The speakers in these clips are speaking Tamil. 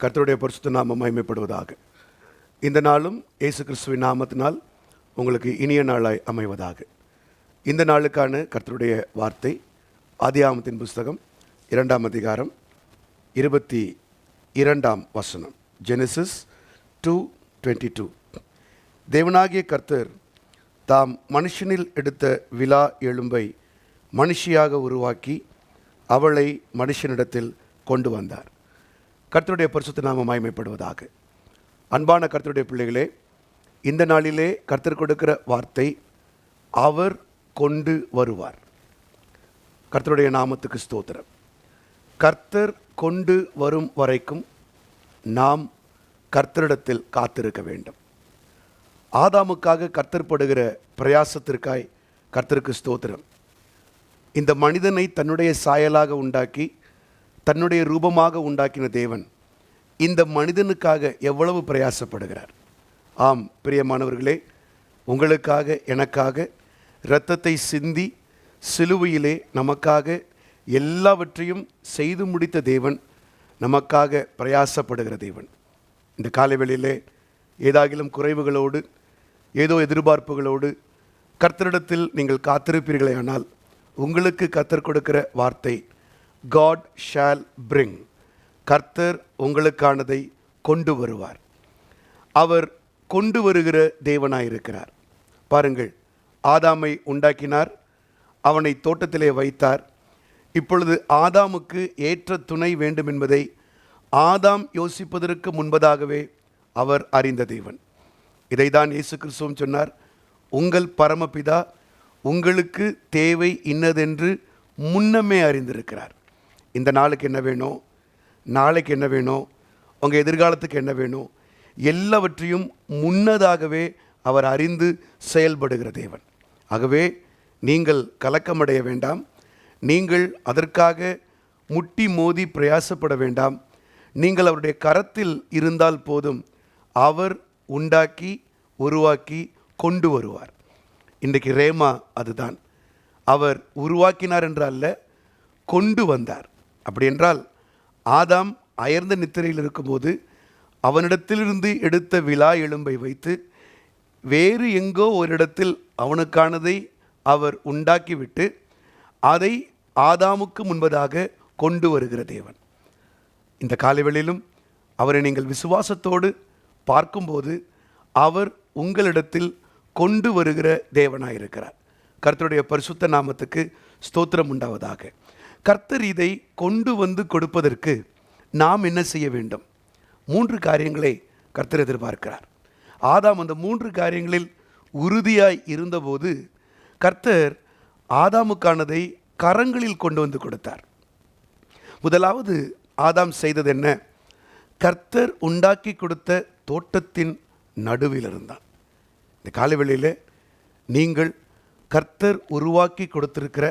கர்த்தருடைய பரிசுத்த நாம மகிமைப்படுவதாக. இந்த நாளும் இயேசு கிறிஸ்துவின் நாமத்தினால் உங்களுக்கு இனிய நாளாய் அமைவதாக. இந்த நாளுக்கான கர்த்தருடைய வார்த்தை ஆதியாமத்தின் புஸ்தகம் இரண்டாம் அதிகாரம் இருபத்தி இரண்டாம் வசனம் ஜெனிசிஸ் டூ டுவெண்ட்டி டூ. தேவனாகிய கர்த்தர் தாம் மனுஷனில் எடுத்த விலா எலும்பை மனுஷியாக உருவாக்கி அவளை மனுஷனிடத்தில் கொண்டு வந்தார். கர்த்தருடைய பரிசுத்த நாம மாய்மைப்படுவதாக அன்பான கர்த்தருடைய பிள்ளைகளே இந்த நாளிலே கர்த்தர் கொடுக்கிற வார்த்தை அவர் கொண்டு வருவார். கர்த்தருடைய நாமத்துக்கு ஸ்தோத்திரம். கர்த்தர் கொண்டு வரும் வரைக்கும் நாம் கர்த்தரிடத்தில் காத்திருக்க வேண்டும். ஆதாமுக்காக கர்த்தர் படுகிற பிரயாசத்திற்காய் கர்த்தருக்கு ஸ்தோத்திரம். இந்த மனிதனை தன்னுடைய சாயலாக உண்டாக்கி தன்னுடைய ரூபமாக உண்டாக்கின தேவன் இந்த மனிதனுக்காக எவ்வளவு பிரயாசப்படுகிறார். ஆம் பிரியமானவர்களே உங்களுக்காக எனக்காக இரத்தத்தை சிந்தி சிலுவையிலே நமக்காக எல்லாவற்றையும் செய்து முடித்த தேவன் நமக்காக பிரயாசப்படுகிற தேவன். இந்த காலைவெளியிலே ஏதாகிலும் குறைவுகளோடு ஏதோ எதிர்பார்ப்புகளோடு கர்த்தரிடத்தில் நீங்கள் காத்திருப்பீர்களே ஆனால் உங்களுக்கு கத்தர் கொடுக்கிற வார்த்தை காட் ஷால் பிரிங் கர்த்தர் உங்களுக்கானதை கொண்டு வருவார். அவர் கொண்டு வருகிற தேவனாயிருக்கிறார். பாருங்கள் ஆதாமை உண்டாக்கினார் அவனை தோட்டத்திலே வைத்தார். இப்பொழுது ஆதாமுக்கு ஏற்ற துணை வேண்டும் என்பதை ஆதாம் யோசிப்பதற்கு முன்பதாகவே அவர் அறிந்த தேவன். இதைதான் இயேசு கிறிஸ்துவும் சொன்னார் உங்கள் பரமபிதா உங்களுக்கு தேவை இன்னதென்று முன்னமே அறிந்திருக்கிறார். இந்த நாளுக்கு என்ன வேணும்? நாளைக்கு என்ன வேணும்? உங்கள் எதிர்காலத்துக்கு என்ன வேணும்? எல்லாவற்றையும் முன்னதாகவே அவர் அறிந்து செயல்படுகிற தேவன். ஆகவே நீங்கள் கலக்கமடைய வேண்டாம். நீங்கள் அதற்காக முட்டி மோதி பிரயாசப்பட வேண்டாம். நீங்கள் அவருடைய கரத்தில் இருந்தால் போதும். அவர் உண்டாக்கி உருவாக்கி கொண்டு வருவார். இன்றைக்கு ரேமா அதுதான். அவர் உருவாக்கினார் என்று அல்ல கொண்டு வந்தார். அப்படி என்றால் ஆதாம் அயர்ந்த நித்திரையில் இருக்கும்போது அவனிடத்திலிருந்து எடுத்த விழா எலும்பை வைத்து வேறு எங்கோ ஒரு இடத்தில் அவனுக்கானதை அவர் உண்டாக்கிவிட்டு அதை ஆதாமுக்கு முன்பதாக கொண்டு வருகிற தேவன். இந்த காலைவெளியிலும் அவரை நீங்கள் விசுவாசத்தோடு பார்க்கும்போது அவர் உங்களிடத்தில் கொண்டு வருகிற தேவனாயிருக்கிறார். கர்த்தருடைய பரிசுத்த நாமத்துக்கு ஸ்தோத்திரம் உண்டாவதாக. கர்த்தர் இதை கொண்டு வந்து கொடுப்பதற்கு நாம் என்ன செய்ய வேண்டும்? மூன்று காரியங்களை கர்த்தர் எதிர்பார்க்கிறார். ஆதாம் அந்த மூன்று காரியங்களில் உறுதியாய் இருந்தபோது கர்த்தர் ஆதாமுக்கானதை கரங்களில் கொண்டு வந்து கொடுத்தார். முதலாவது ஆதாம் செய்தது என்ன? கர்த்தர் உண்டாக்கி கொடுத்த தோட்டத்தின் நடுவில் இருந்தான் இந்த காலவெளியில் நீங்கள் கர்த்தர் உருவாக்கி கொடுத்திருக்கிற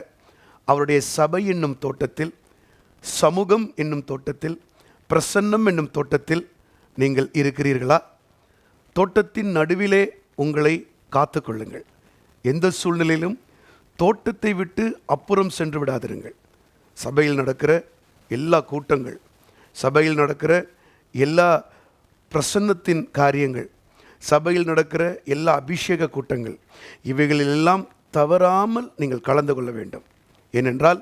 அவருடைய சபை என்னும் தோட்டத்தில் சமூகம் என்னும் தோட்டத்தில் பிரசன்னம் என்னும் தோட்டத்தில் நீங்கள் இருக்கிறீர்களா? தோட்டத்தின் நடுவிலே உங்களை காத்துக்கொள்ளுங்கள் எந்த சூழ்நிலையிலும் தோட்டத்தை விட்டு அப்புறம் சென்று விடாதிருங்கள். சபையில் நடக்கிற எல்லா கூட்டங்கள் சபையில் நடக்கிற எல்லா பிரசன்னத்தின் காரியங்கள் சபையில் நடக்கிற எல்லா அபிஷேக கூட்டங்கள் இவைகளிலெல்லாம் தவறாமல் நீங்கள் கலந்து கொள்ள வேண்டும். ஏனென்றால்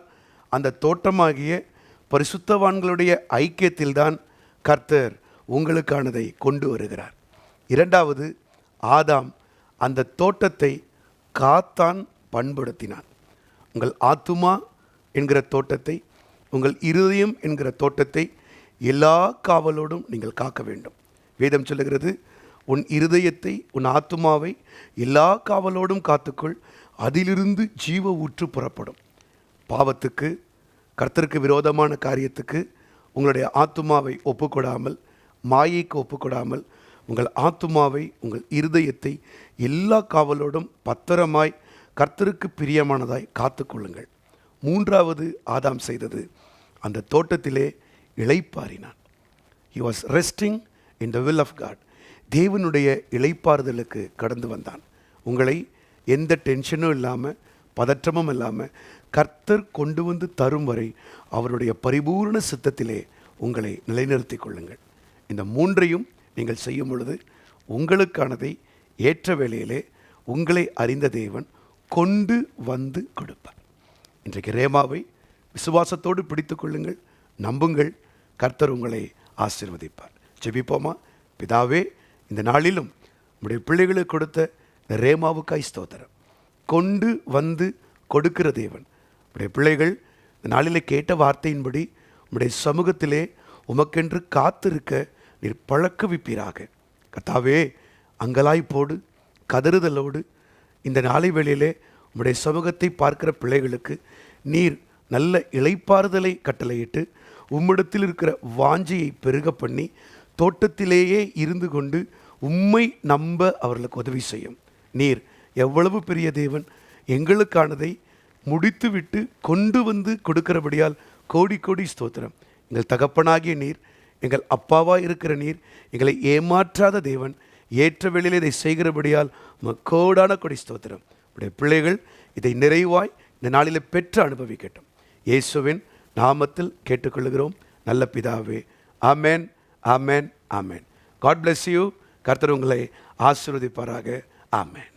அந்த தோட்டமாகிய பரிசுத்தவான்களுடைய ஐக்கியத்தில்தான் கர்த்தர் உங்களுக்கானதை கொண்டு வருகிறார். இரண்டாவது ஆதாம் அந்த தோட்டத்தை காத்தான் பண்படுத்தினான். உங்கள் ஆத்துமா என்கிற தோட்டத்தை உங்கள் இருதயம் என்கிற தோட்டத்தை எல்லா காவலோடும் நீங்கள் காக்க வேண்டும். வேதம் சொல்லுகிறது உன் இருதயத்தை உன் ஆத்துமாவை எல்லா காவலோடும் காத்துக்கொள் அதிலிருந்து ஜீவ ஊற்று புறப்படும். பாவத்துக்கு கர்த்தருக்கு விரோதமான காரியத்துக்கு உங்களுடைய ஆத்துமாவை ஒப்புக்கொடாமல் மாயைக்கு ஒப்புக்கொடாமல் உங்கள் ஆத்துமாவை உங்கள் இருதயத்தை எல்லா காவலோடும் பத்திரமாய் கர்த்தருக்கு பிரியமானதாய் காத்துக்கொள்ளுங்கள். மூன்றாவது ஆதாம் செய்தது அந்த தோட்டத்திலே இளைப்பாறினான். He was resting in the will of God தேவனுடைய இளைப்பாறுதலுக்கு கடந்து வந்தான். உங்களை எந்த டென்ஷனும் இல்லாமல் பதற்றமும் இல்லாமல் கர்த்தர் கொண்டு வந்து தரும் வரை அவருடைய பரிபூர்ண சித்தத்திலே உங்களை நிலைநிறுத்திக் கொள்ளுங்கள். இந்த மூன்றையும் நீங்கள் செய்யும் பொழுது உங்களுக்கானதை ஏற்ற வேளையிலே உங்களை அறிந்த தேவன் கொண்டு வந்து கொடுப்பார். இன்றைக்கு ரேமாவை விசுவாசத்தோடு பிடித்து கொள்ளுங்கள். நம்புங்கள். கர்த்தர் உங்களை ஆசீர்வதிப்பார். ஜெபிப்போமா? பிதாவே இந்த நாளிலும் நம்முடைய பிள்ளைகளுக்கு கொடுத்த ரேமாவுக்காய் ஸ்தோத்திரம். கொண்டு வந்து கொடுக்கிற தேவன் உடைய பிள்ளைகள் இந்த நாளில் கேட்ட வார்த்தையின்படி உம்முடைய சமூகத்திலே உமக்கென்று காத்திருக்க நீர் பழக்குவிப்பீராக. கத்தாவே அங்கலாய்ப்போடு கதறுதலோடு. இந்த நாளை வேளையிலே உம்முடைய சமூகத்தை பார்க்கிற பிள்ளைகளுக்கு நீர் நல்ல இளைப்பாறுதலை கட்டளையிட்டு உம்மிடத்தில் இருக்கிற வாஞ்சியை பெருக பண்ணி தோட்டத்திலேயே இருந்து கொண்டு உம்மை நம்ப அவர்களுக்கு உதவி செய்யும். நீர் எவ்வளவு பெரிய தேவன் எங்களுக்கானதை முடித்துவிட்டு கொண்டு வந்து கொடுக்கிறபடியால் கோடி கோடி ஸ்தோத்திரம். எங்கள் தகப்பனாகிய நீர் எங்கள் அப்பாவாக இருக்கிற நீர் எங்களை ஏமாற்றாத தேவன் ஏற்ற வேளையில் இதை செய்கிறபடியால் கோடான கொடி ஸ்தோத்திரம். உடைய பிள்ளைகள் இதை நிறைவாய் இந்த நாளில் பெற்று அனுபவிக்கட்டும். இயேசுவின் நாமத்தில் கேட்டுக்கொள்கிறோம். நல்ல பிதாவே ஆமேன் ஆமேன் ஆமேன். காட் bless யூ கர்த்தர் உங்களை ஆசிர்வதிப்பாராக. ஆமேன்.